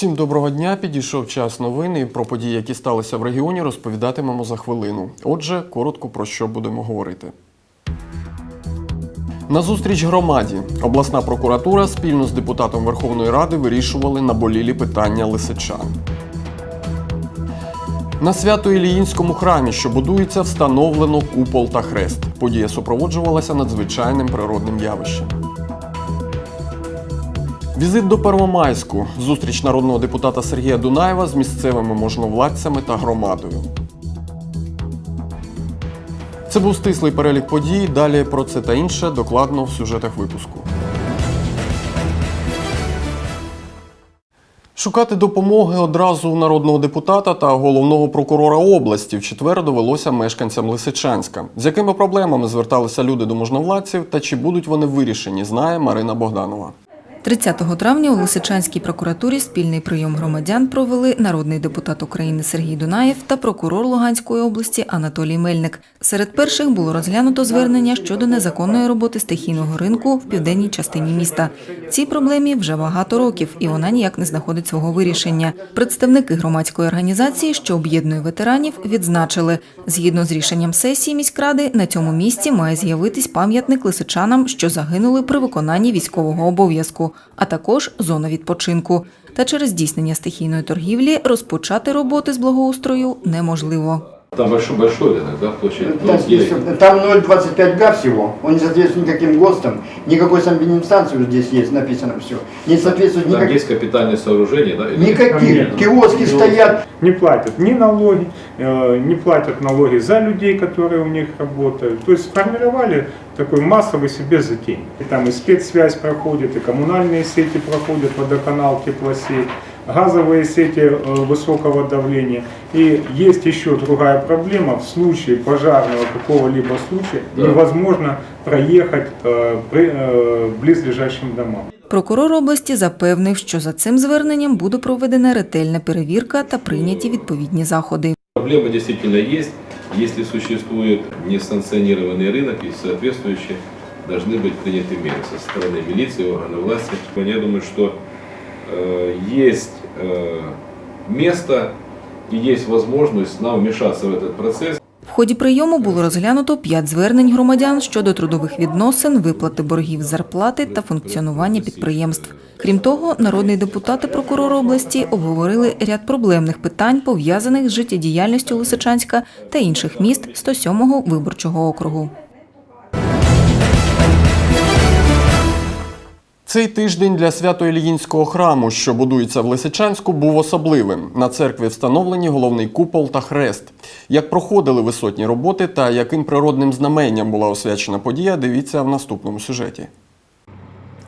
Всім доброго дня. Підійшов час новин і про події, які сталися в регіоні, розповідатимемо за хвилину. Отже, коротко про що будемо говорити. На зустріч громаді обласна прокуратура спільно з депутатом Верховної Ради вирішували наболілі питання лисичан. На Свято-Іліїнському храмі, що будується, встановлено купол та хрест. Подія супроводжувалася надзвичайним природним явищем. Візит до Первомайську. Зустріч народного депутата Сергія Дунаєва з місцевими можновладцями та громадою. Це був стислий перелік подій. Далі про це та інше докладно в сюжетах випуску. Шукати допомоги одразу у народного депутата та головного прокурора області в четвер довелося мешканцям Лисичанська. З якими проблемами зверталися люди до можновладців та чи будуть вони вирішені, знає Марина Богданова. 30 травня у Лисичанській прокуратурі спільний прийом громадян провели народний депутат України Сергій Дунаєв та прокурор Луганської області Анатолій Мельник. Серед перших було розглянуто звернення щодо незаконної роботи стихійного ринку в південній частині міста. Цій проблемі вже багато років, і вона ніяк не знаходить свого вирішення. Представники громадської організації, що об'єднує ветеранів, відзначили, згідно з рішенням сесії міськради, на цьому місці має з'явитись пам'ятник лисичанам, що загинули при виконанні військового обов'язку, а також зона відпочинку. Та через здійснення стихійної торгівлі розпочати роботи з благоустрою неможливо. Там большой, большой рынок, да, площадь? Там, Ну, есть- там 0,25 га всего, он не соответствует никаким ГОСТам, никакой санэпидемстанции вот здесь есть, написано все. Не соответствует Там никак- есть капитальные сооружения, да? или- никаких. Киоски стоят, не платят ни налоги, э, не платят налоги за людей, которые у них работают. То есть сформировали такой массовый себе затей. И там и спецсвязь проходит, и коммунальные сети проходят, водоканал, теплосеть, газовые сети э, высокого давления. И есть еще другая проблема, в случае пожарного какого-либо случая Да. невозможно проехать э, при э, близлежащим домам. Прокурор області запевнив, що за цим зверненням буде проведена ретельна перевірка та прийняті відповідні заходи. Проблема действительно есть. Если существует несанкционированный рынок и соответствующие должны быть приняты меры со стороны милиции, органов власти. Я думаю, что э, есть э, место и есть возможность нам вмешаться в этот процесс. В ході прийому було розглянуто п'ять звернень громадян щодо трудових відносин, виплати боргів зарплати та функціонування підприємств. Крім того, народний депутат і прокурор області обговорили ряд проблемних питань, пов'язаних з життєдіяльністю Лисичанська та інших міст 107-го виборчого округу. Цей тиждень для Свято-Іліїнського храму, що будується в Лисичанську, був особливим. На церкві встановлені головний купол та хрест. Як проходили висотні роботи та яким природним знаменням була освячена подія, дивіться в наступному сюжеті.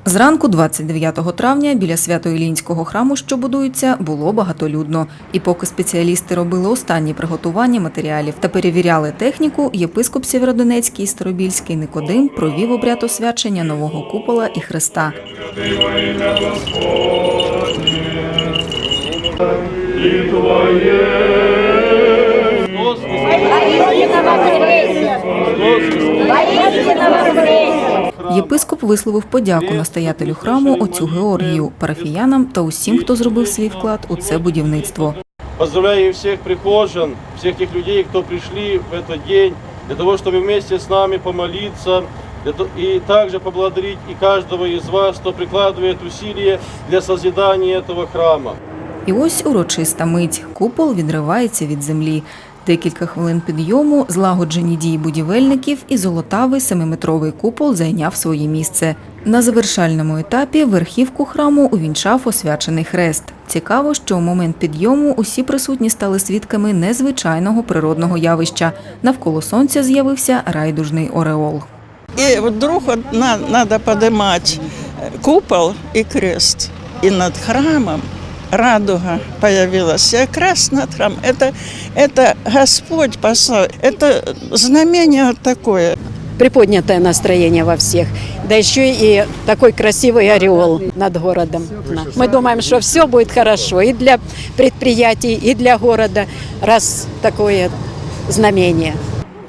Зранку, 29 травня, біля Свято-Ілінського храму, що будується, було багатолюдно. І поки спеціалісти робили останні приготування матеріалів та перевіряли техніку, єпископ Сєвєродонецький і Старобільський Никодим провів обряд освячення нового купола і хреста. Єпископ висловив подяку настоятелю храму отцю Георгію, парафіянам та усім, хто зробив свій вклад у це будівництво. Поздравляю всех прихожан, всех тех людей, кто пришли в этот день, для того, чтобы вместе с нами помолиться, для то- и также поблагодарить и каждого из вас, кто прикладывает усилия для созидания этого храма. І ось урочиста мить. Купол відривається від землі. Декілька хвилин підйому, злагоджені дії будівельників, і золотавий семиметровий купол зайняв своє місце. На завершальному етапі верхівку храму увінчав освячений хрест. Цікаво, що у момент підйому усі присутні стали свідками незвичайного природного явища. Навколо сонця з'явився райдужний ореол. И вдруг надо поднимать купол и крест. И над храмом радуга появилась. И крест над храмом. Это, это Господь послал. Это знамение вот такое. приподнятое настроение во всех. Да еще и такой красивый ореол над городом. Мы думаем, что все будет хорошо и для предприятий, и для города, раз такое знамение.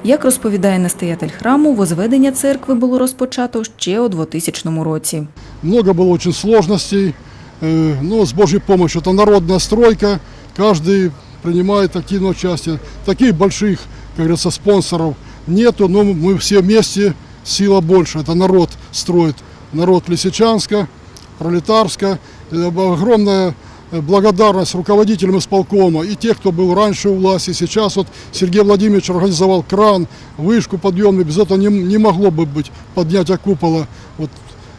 Як розповідає настоятель храму, возведення церкви було розпочато ще у 2000 році. Много было очень сложностей, э, Ну, с Божьей помощью. Это народная стройка, каждый принимает активное участие. Таких больших, как говорится, спонсоров нету, но мы все вместе, сила больше. Это народ строит, народ Лисичанска, Пролетарска. Э, Огромная э, благодарность руководителям исполкома и тех, кто был раньше у власти. Сейчас вот Сергей Владимирович организовал кран, вышку подъемную. Без этого не, не могло бы быть поднятия купола. Вот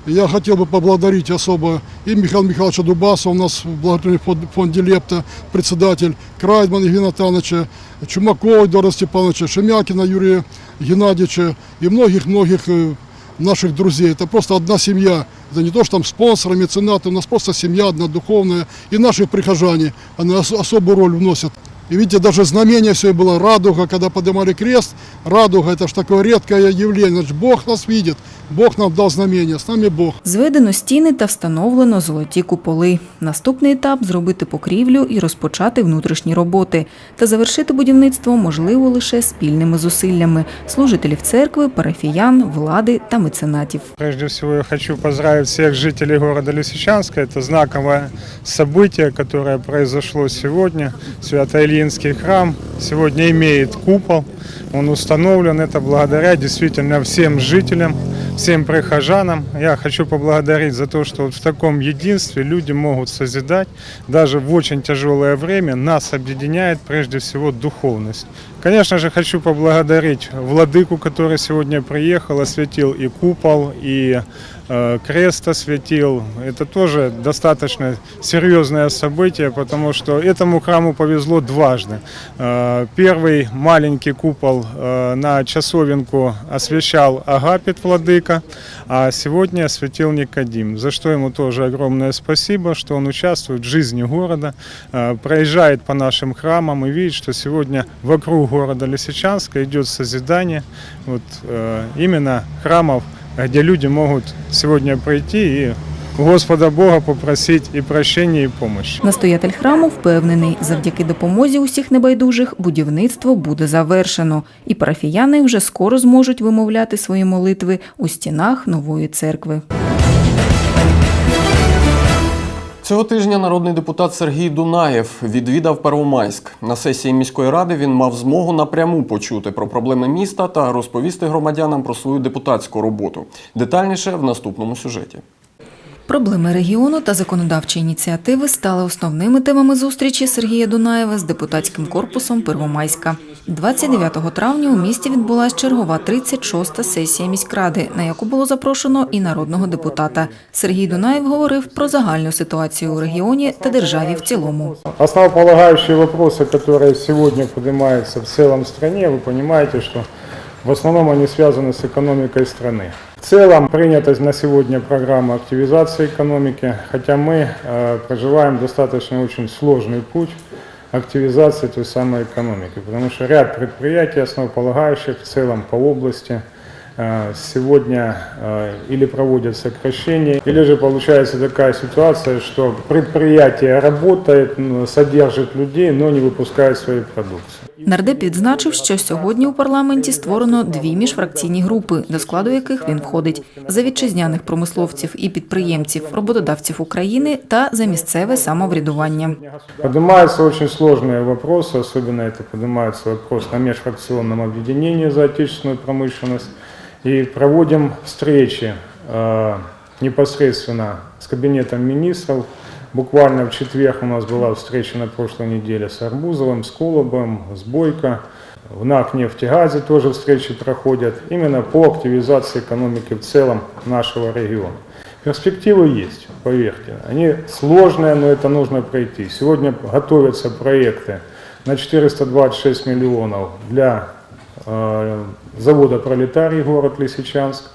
я хотел бы поблагодарить особо и Михаила Михайловича Дубаса, у нас в благотворительном фон- фонде «Лепта», председатель, Крайдман Евгения Натановича, Чумакова Эдуарда Степановича, Шемякина Юрия Геннадьевича и многих-многих э, наших друзей. Это просто одна семья. Это не то, что там спонсоры, меценаты, у нас просто семья одна духовная. И наши прихожане, они ос- особую роль вносят. И видите, даже знамение все было радуга, когда поднимали крест. Радуга это же такое редкое явление. Значит, Бог нас видит, Бог нам дал знамение, с нами Бог. Зведено стіни та встановлено золоті куполи. Наступний етап зробити покрівлю і розпочати внутрішні роботи. Та завершити будівництво можливо лише спільними зусиллями служителів церкви, парафіян, влади та меценатів. Прежде всего я хочу поздравить всех жителей города Лисичанска. Это знаковое событие, которое произошло сегодня. Свято-Ильинский храм сегодня имеет купол. Он установлен. Это благодаря действительно всем жителям, всем прихожанам. Я хочу поблагодарить за то, что вот в таком единстве люди могут созидать. Даже в очень тяжелое время нас объединяет прежде всего духовность. Конечно же, хочу поблагодарить владыку, который сегодня приехал, осветил и купол, и э, крест осветил. Это тоже достаточно серьезное событие, потому что этому храму повезло дважды. Э, первый маленький купол э, на часовенку освещал Агапит владыка, а сегодня осветил Никодим, за что ему тоже огромное спасибо, что он участвует в жизни города, э, проезжает по нашим храмам и видит, что сегодня вокруг города Лисичанска идет созидание вот, э, именно храмов, где люди могут сегодня прийти и Господа Бога попросить і прощення, і помощи. Настоятель храму впевнений, завдяки допомозі усіх небайдужих будівництво буде завершено, і парафіяни вже скоро зможуть вимовляти свої молитви у стінах нової церкви. Цього тижня народний депутат Сергій Дунаєв відвідав Первомайськ. На сесії міської ради він мав змогу напряму почути про проблеми міста та розповісти громадянам про свою депутатську роботу. Детальніше в наступному сюжеті. Проблеми регіону та законодавчі ініціативи стали основними темами зустрічі Сергія Дунаєва з депутатським корпусом Первомайська. 29 травня у місті відбулася чергова 36-та сесія міськради, на яку було запрошено і народного депутата. Сергій Дунаєв говорив про загальну ситуацію у регіоні та державі в цілому. Основополагающие вопросы, которые сегодня поднимаются в целом стране, вы понимаете, что в основном они связаны с экономикой страны. В целом принята на сегодня программа активизации экономики, хотя мы э, проживаем достаточно очень сложный путь активизации той самой экономики, потому что ряд предприятий, основополагающих в целом по области, э, сегодня э, или проводят сокращения, или же получается такая ситуация, что предприятие работает, м, содержит людей, но не выпускает свою продукцию. Нардеп відзначив, що сьогодні у парламенті створено дві міжфракційні групи, до складу яких він входить за вітчизняних промисловців і підприємців, роботодавців України та за місцеве самоврядування. Поднимаются очень сложные вопросы, особенно это поднимается вопрос на межфракционном объединении за отечественную промышленность. И проводим встречи э, непосредственно с кабинетом министров. Буквально в четверг у нас была встреча на прошлой неделе с Арбузовым, с Колобом, с Бойко. В НАК «Нефтегазе» тоже встречи проходят именно по активизации экономики в целом нашего региона. Перспективы есть, поверьте. Они сложные, но это нужно пройти. Сегодня готовятся проекты на 426 миллионов для завода «Пролетарий» город Лисичанск.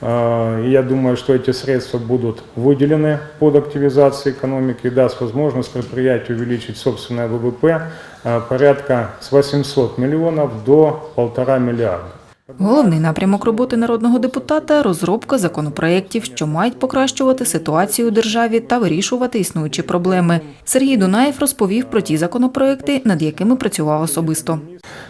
Э, и я думаю, что эти средства будут выделены под активизацию экономики и даст возможность предприятию увеличить собственное ВВП э, порядка с 800 миллионов до полтора миллиарда. Головний напрямок роботи народного депутата розробка законопроєктів, що мають покращувати ситуацію у державі та вирішувати існуючі проблеми. Сергій Дунаєв розповів про ті законопроекти, над якими працював особисто.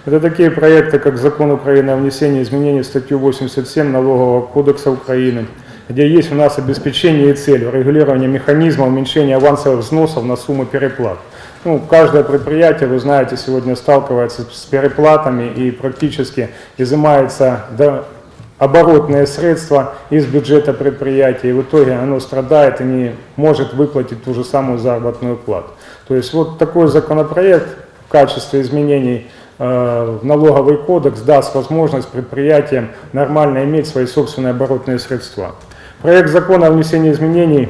Это такие проекты, как Закон Украины о внесении изменений в статью 87 Налогового кодекса Украины, где есть у нас обеспечение и цель регулирования механизма уменьшения авансовых взносов на сумму переплат. Ну, каждое предприятие, вы знаете, сегодня сталкивается с переплатами и практически изымается до оборотные средства из бюджета предприятия, и в итоге оно страдает и не может выплатить ту же самую заработную плату. То есть вот такой законопроект в качестве изменений э, в налоговый кодекс даст возможность предприятиям нормально иметь свои собственные оборотные средства. Проект закона о внесении изменений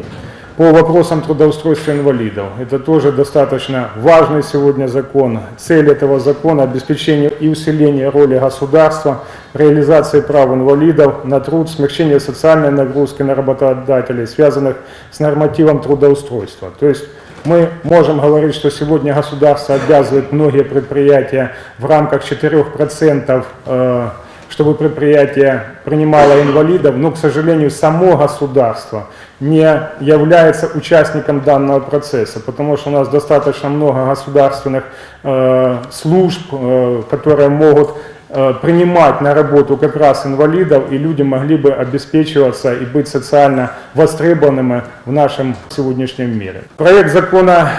по вопросам трудоустройства инвалидов. Это тоже достаточно важный сегодня закон. Цель этого закона – обеспечение и усиление роли государства, реализации прав инвалидов на труд, смягчение социальной нагрузки на работодателей, связанных с нормативом трудоустройства. То есть мы можем говорить, что сегодня государство обязывает многие предприятия в рамках 4% э, чтобы предприятие принимало инвалидов, но, к сожалению, само государство не является участником данного процесса, потому что у нас достаточно много государственных э, служб, э, которые могут э, принимать на работу как раз инвалидов, и люди могли бы обеспечиваться и быть социально востребованными в нашем сегодняшнем мире. Проект закона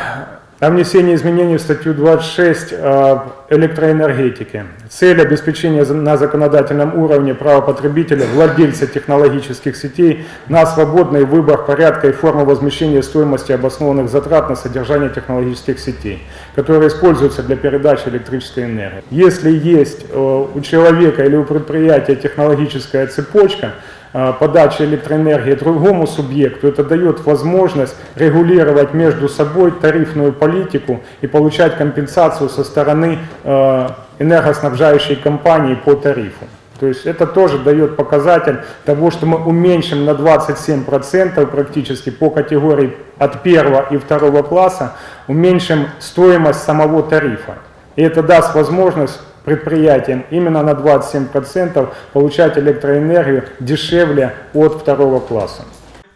о внесении изменений в статью 26 об электроэнергетике. Цель обеспечения на законодательном уровне права потребителя, владельца технологических сетей на свободный выбор порядка и формы возмещения стоимости обоснованных затрат на содержание технологических сетей, которые используются для передачи электрической энергии. Если есть э, у человека или у предприятия технологическая цепочка, подачи электроэнергии другому субъекту, это дает возможность регулировать между собой тарифную политику и получать компенсацию со стороны э, энергоснабжающей компании по тарифу. То есть это тоже дает показатель того, что мы уменьшим на 27% практически по категории от первого и второго класса, уменьшим стоимость самого тарифа. И это даст возможность предприятиям именно на 27% получать электроэнергию дешевле от второго класса.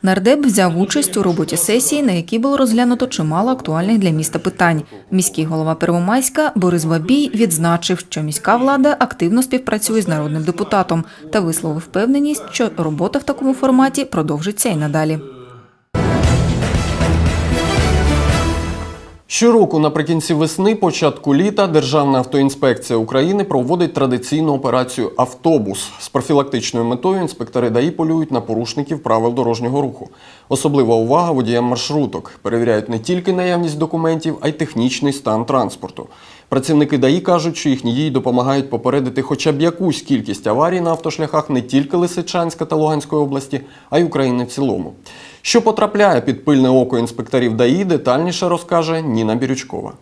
Нардеп взяв участь у роботі сесії, на якій було розглянуто чимало актуальних для міста питань. Міський голова Первомайська Борис Бабій відзначив, що міська влада активно співпрацює з народним депутатом та висловив впевненість, що робота в такому форматі продовжиться і надалі. Щороку наприкінці весни, початку літа, Державна автоінспекція України проводить традиційну операцію Автобус з профілактичною метою. Інспектори ДАІ полюють на порушників правил дорожнього руху. Особлива увага водіям маршруток. Перевіряють не тільки наявність документів, а й технічний стан транспорту. Працівники ДАІ кажуть, що їхні дії допомагають попередити хоча б якусь кількість аварій на автошляхах не тільки Лисичанська та Луганської області, а й України в цілому. Що потрапляє під пильне око інспекторів ДАІ, детальніше розкаже Ніна Бірючкова.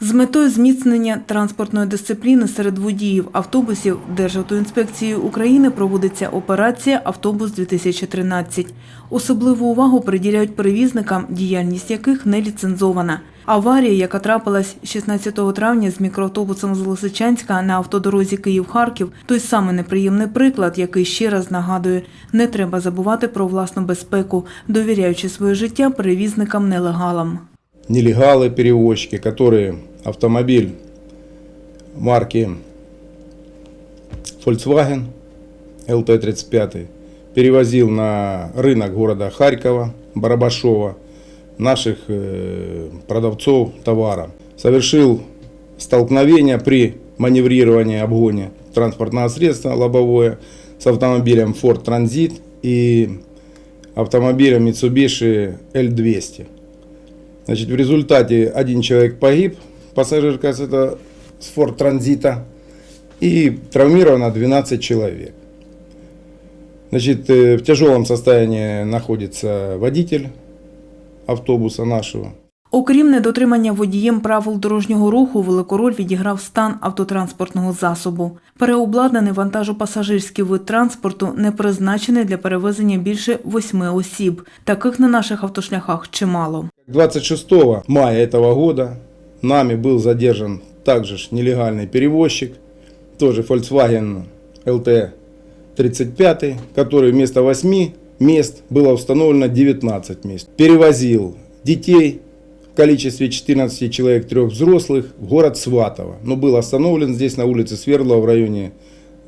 З метою зміцнення транспортної дисципліни серед водіїв автобусів Державтоінспекцією України проводиться операція Автобус 2013 Особливу увагу приділяють перевізникам, діяльність яких не ліцензована. Аварія, яка трапилась 16 травня з мікроавтобусом з Лисичанська на автодорозі Київ-Харків, той самий неприємний приклад, який ще раз нагадує, не треба забувати про власну безпеку, довіряючи своє життя перевізникам-нелегалам. нелегалы, перевозчики, которые автомобиль марки Volkswagen LT-35 перевозил на рынок города Харькова, Барабашова, наших э, продавцов товара. Совершил столкновение при маневрировании, обгоне транспортного средства лобовое с автомобилем Ford Transit и автомобилем Mitsubishi L200. Значит, в результате один человек погиб, пассажирка с, это, с Форд Транзита, и травмировано 12 человек. Значит, э, в тяжелом состоянии находится водитель автобуса нашего. Окрім недотримання водієм правил дорожнього руху, велику роль відіграв стан автотранспортного засобу. Переобладнаний вантажопасажирський вид транспорту не призначений для перевезення більше восьми осіб. Таких на наших автошляхах чимало. 26 мая этого года нами был задержан также ж нелегальный перевозчик, тоже Volkswagen LT-35, который вместо 8 мест было установлено 19 мест. Перевозил детей в количестве 14 человек, трех взрослых, в город Сватово. Но был остановлен здесь на улице Свердлова в районе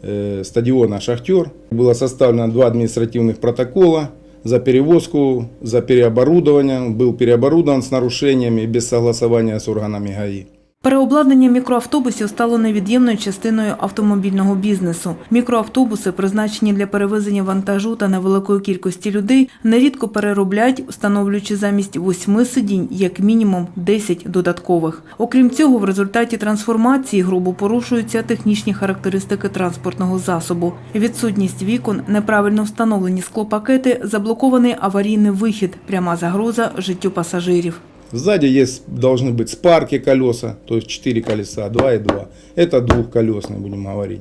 э, стадиона «Шахтер». Было составлено два административных протокола за перевозку, за переоборудование. Он был переоборудован с нарушениями без согласования с органами ГАИ. Переобладнання мікроавтобусів стало невід'ємною частиною автомобільного бізнесу. Мікроавтобуси, призначені для перевезення вантажу та невеликої кількості людей, нерідко перероблять, встановлюючи замість восьми сидінь як мінімум 10 додаткових. Окрім цього, в результаті трансформації грубо порушуються технічні характеристики транспортного засобу. Відсутність вікон, неправильно встановлені склопакети, заблокований аварійний вихід, пряма загроза життю пасажирів. Сзади есть, должны быть спарки колеса, то есть 4 колеса, 2 и 2. Это двухколесный, будем говорить.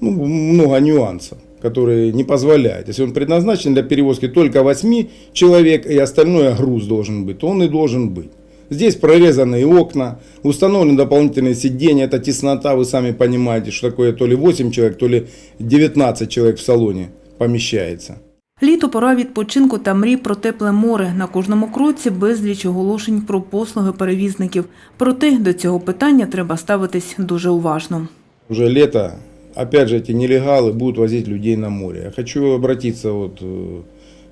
Ну, много нюансов, которые не позволяют. Если он предназначен для перевозки только 8 человек и остальное груз должен быть, то он и должен быть. Здесь прорезанные окна, установлены дополнительные сиденья, это теснота, вы сами понимаете, что такое то ли 8 человек, то ли 19 человек в салоне помещается. Літо пора відпочинку та мрій про тепле море. На кожному кроці безліч оголошень про послуги перевізників. Проте до цього питання треба ставитись дуже уважно. Уже лето, опять же, эти нелегалы будут возить людей на море. Я хочу обратиться вот э,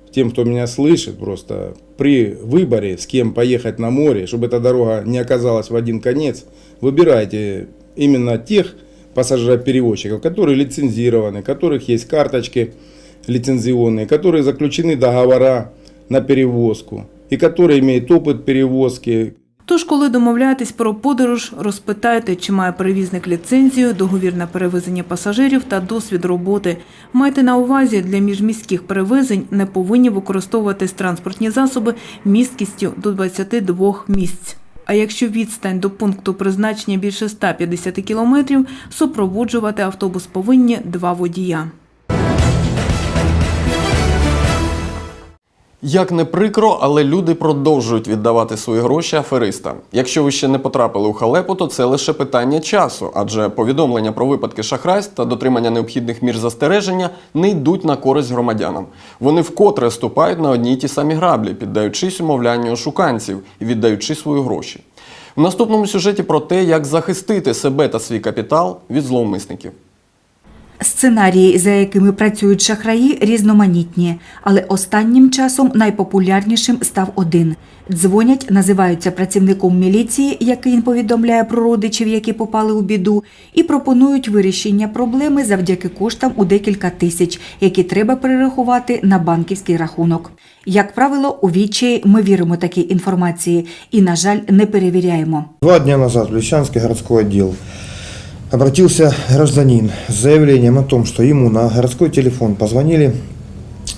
к тем, кто меня слышит, просто при выборе, с кем поехать на море, чтобы эта дорога не оказалась в один конец, выбирайте именно тех пассажироперевозчиков, которые лицензированы, у которых есть карточки лицензионные, которые заключены договора на перевозку и которые имеют опыт перевозки, Тож, коли домовляєтесь про подорож, розпитайте, чи має перевізник ліцензію, договір на перевезення пасажирів та досвід роботи. Майте на увазі, для міжміських перевезень не повинні використовуватись транспортні засоби місткістю до 22 місць. А якщо відстань до пункту призначення більше 150 кілометрів, супроводжувати автобус повинні два водія. Як не прикро, але люди продовжують віддавати свої гроші аферистам. Якщо ви ще не потрапили у халепу, то це лише питання часу, адже повідомлення про випадки шахрайств та дотримання необхідних мір застереження не йдуть на користь громадянам. Вони вкотре ступають на одні й ті самі граблі, піддаючись умовлянню ошуканців і віддаючи свої гроші. В наступному сюжеті про те, як захистити себе та свій капітал від зловмисників. Сценарії, за якими працюють шахраї, різноманітні, але останнім часом найпопулярнішим став один. Дзвонять, називаються працівником міліції, який повідомляє про родичів, які попали у біду, і пропонують вирішення проблеми завдяки коштам у декілька тисяч, які треба перерахувати на банківський рахунок. Як правило, у відчаї ми віримо такій інформації і, на жаль, не перевіряємо. Два дня назад в Лещанский городской отдел обратился гражданин с заявлением о том, что ему на городской телефон позвонили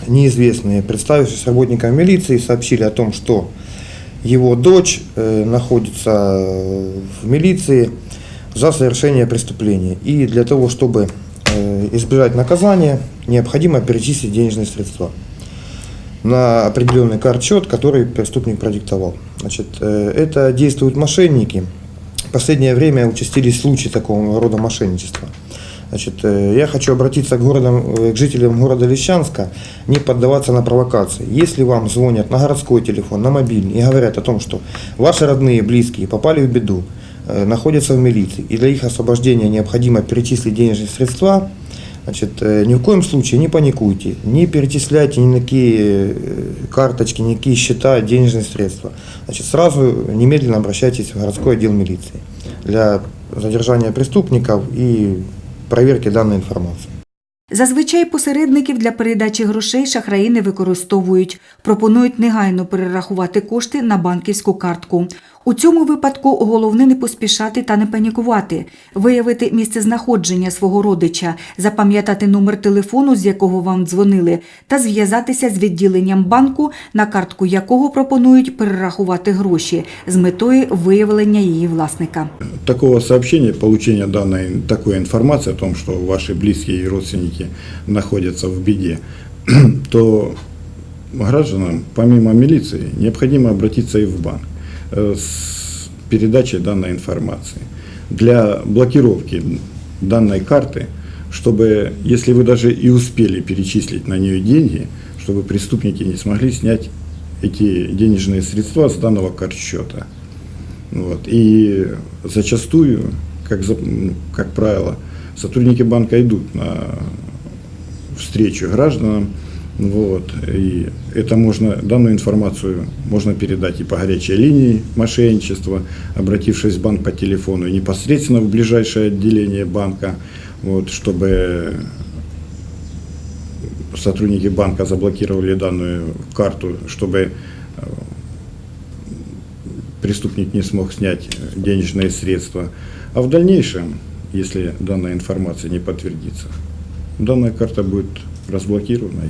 неизвестные, представившись работникам милиции, сообщили о том, что его дочь э, находится в милиции за совершение преступления. И для того, чтобы э, избежать наказания, необходимо перечислить денежные средства на определенный карт-счет, который преступник продиктовал. Значит, э, это действуют мошенники. Последнее время участились случаи такого рода мошенничества. Значит, э, я хочу обратиться к, городам, э, к жителям города Лещанска, не поддаваться на провокации. Если вам звонят на городской телефон, на мобильный и говорят о том, что ваши родные, близкие попали в беду, э, находятся в милиции, и для их освобождения необходимо перечислить денежные средства, Значит, э, ни в коем случае не паникуйте, не перечисляйте ни на какие э, карточки, ни на какие счета денежные средства. Значит, сразу немедленно обращайтесь в городской отдел милиции для задержания преступников и проверки данной информации. Зазвичай посередників для передачі грошей шахраї не використовують. Пропонують негайно перерахувати кошти на банківську картку. У цьому випадку головне не поспішати та не панікувати, виявити місце знаходження свого родича, запам'ятати номер телефону, з якого вам дзвонили, та зв'язатися з відділенням банку, на картку якого пропонують перерахувати гроші з метою виявлення її власника. такого сообщения, получения данной такой информации о том, что ваши близкие и родственники находятся в беде, то гражданам, помимо милиции, необходимо обратиться и в банк с передачей данной информации. Для блокировки данной карты, чтобы, если вы даже и успели перечислить на нее деньги, чтобы преступники не смогли снять эти денежные средства с данного карт-счета. Вот. И зачастую, как, за- ну, как правило, Сотрудники банка идут на встречу гражданам, вот, и это можно, данную информацию можно передать и по горячей линии мошенничества, обратившись в банк по телефону, и непосредственно в ближайшее отделение банка, вот, чтобы сотрудники банка заблокировали данную карту, чтобы э, преступник не смог снять денежные средства. А в дальнейшем, если данная информация не подтвердится, данная карта будет разблокирована.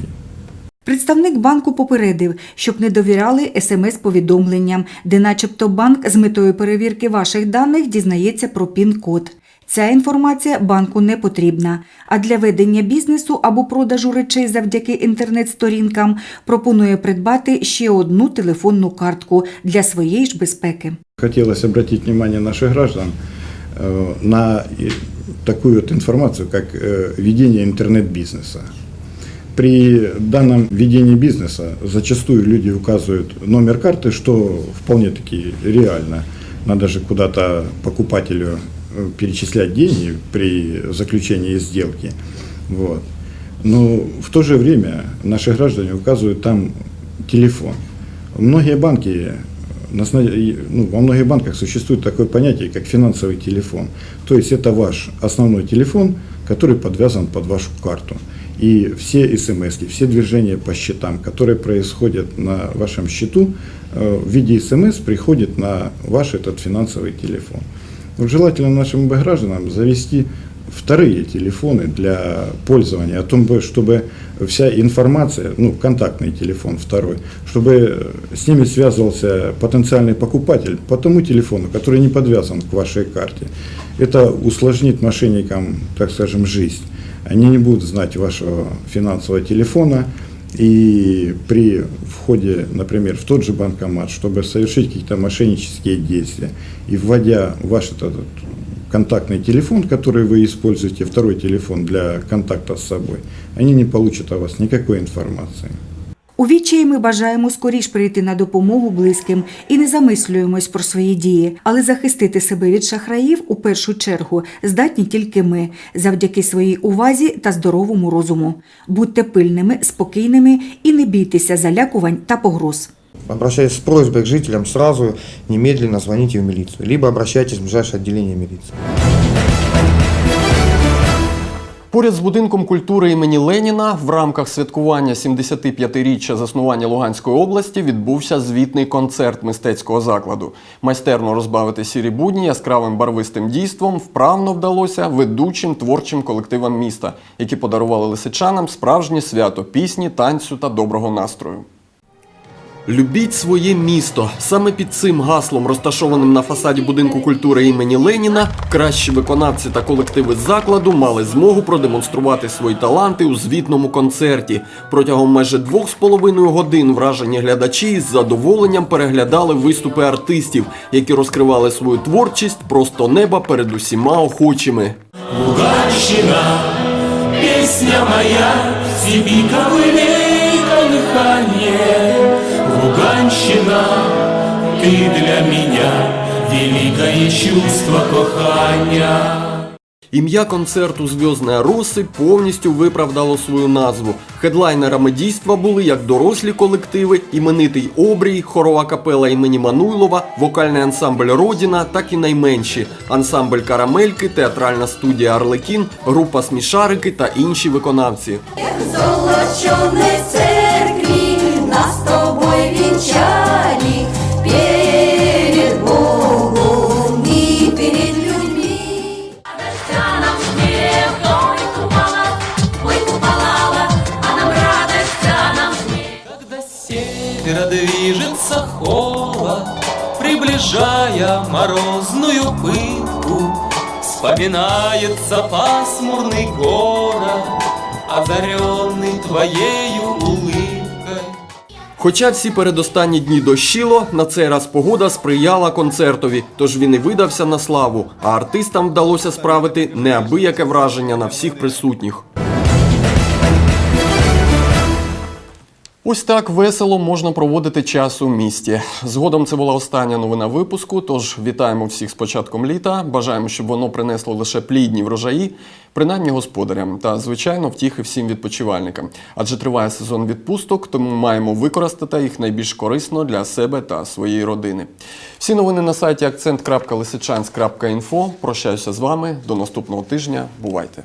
Представник банку попередив, щоб не довіряли смс-повідомленням, де начебто банк з метою перевірки ваших даних дізнається про пін-код. Ця інформація банку не потрібна, а для ведення бізнесу або продажу речей завдяки інтернет-сторінкам пропонує придбати ще одну телефонну картку для своєї ж безпеки. Хотелось обратить внимание наших граждан э, на вот информацию, как э, ведение интернет-бизнеса. При данном ведении бизнеса зачастую люди указывают номер карты, что вполне-таки реально. Надо же куда-то покупателю э, перечислять деньги при заключении сделки. Вот. Но в то же время наши граждане указывают там телефон. Многие банки, и, ну, во многих банках существует такое понятие, как финансовый телефон. То есть это ваш основной телефон, который подвязан под вашу карту. И все смс, все движения по счетам, которые происходят на вашем счету, э, в виде смс приходят на ваш этот финансовый телефон. Желательно нашим гражданам завести вторые телефоны для пользования, о том, бы, чтобы вся информация, ну, контактный телефон второй, чтобы с ними связывался потенциальный покупатель по тому телефону, который не подвязан к вашей карте. Это усложнит мошенникам, так скажем, жизнь. Они не будут знать вашего финансового телефона, и при входе, например, в тот же банкомат, чтобы совершить какие-то мошеннические действия, и вводя ваш этот контактный телефон, который вы используете, второй телефон для контакта с собой, они не получат о вас никакой информации. У відчаї ми бажаємо скоріш прийти на допомогу близьким і не замислюємось про свої дії, але захистити себе від шахраїв у першу чергу здатні тільки ми, завдяки своїй увазі та здоровому розуму. Будьте пильними, спокійними і не бійтеся залякувань та погроз. Обращаясь с просьбой к жителям, сразу немедленно звоните в милицию, либо обращайтесь в ближайшее отделение милиции. Поряд з будинком культури імені Леніна в рамках святкування 75-річчя заснування Луганської області відбувся звітний концерт мистецького закладу. Майстерно розбавити сірі будні яскравим барвистим дійством вправно вдалося ведучим творчим колективам міста, які подарували лисичанам справжнє свято пісні, танцю та доброго настрою. Любіть своє місто. Саме під цим гаслом, розташованим на фасаді будинку культури імені Леніна, кращі виконавці та колективи закладу мали змогу продемонструвати свої таланти у звітному концерті. Протягом майже двох з половиною годин вражені глядачі з задоволенням переглядали виступи артистів, які розкривали свою творчість просто неба перед усіма охочими. Луганщина, песня моя, в тебе Луганщина, ты для меня великое чувство кохання. Ім'я концерту Зв'язної Роси повністю виправдало свою назву. Хедлайнерами дійства були як дорослі колективи, іменитий обрій, хорова капела імені Мануйлова, вокальний ансамбль Родіна, так і найменші ансамбль Карамельки, театральна студія Арлекін, група Смішарики та інші виконавці. с венчали перед Богом и перед людьми. Нам мне ой, купала, ой, купалала, а нам радость, а нам Когда с севера движется холод, Приближая морозную пытку, Вспоминается пасмурный город, Озаренный твоею улыбкой. Хоча всі передостанні дні дощило, на цей раз погода сприяла концертові, тож він і видався на славу, а артистам вдалося справити неабияке враження на всіх присутніх. Ось так весело можна проводити час у місті. Згодом це була остання новина випуску. Тож вітаємо всіх з початком літа. Бажаємо, щоб воно принесло лише плідні врожаї, принаймні господарям, та звичайно втіхи всім відпочивальникам. Адже триває сезон відпусток, тому маємо використати їх найбільш корисно для себе та своєї родини. Всі новини на сайті акцент.лисичанськ.інфо. Прощаюся з вами до наступного тижня. Бувайте!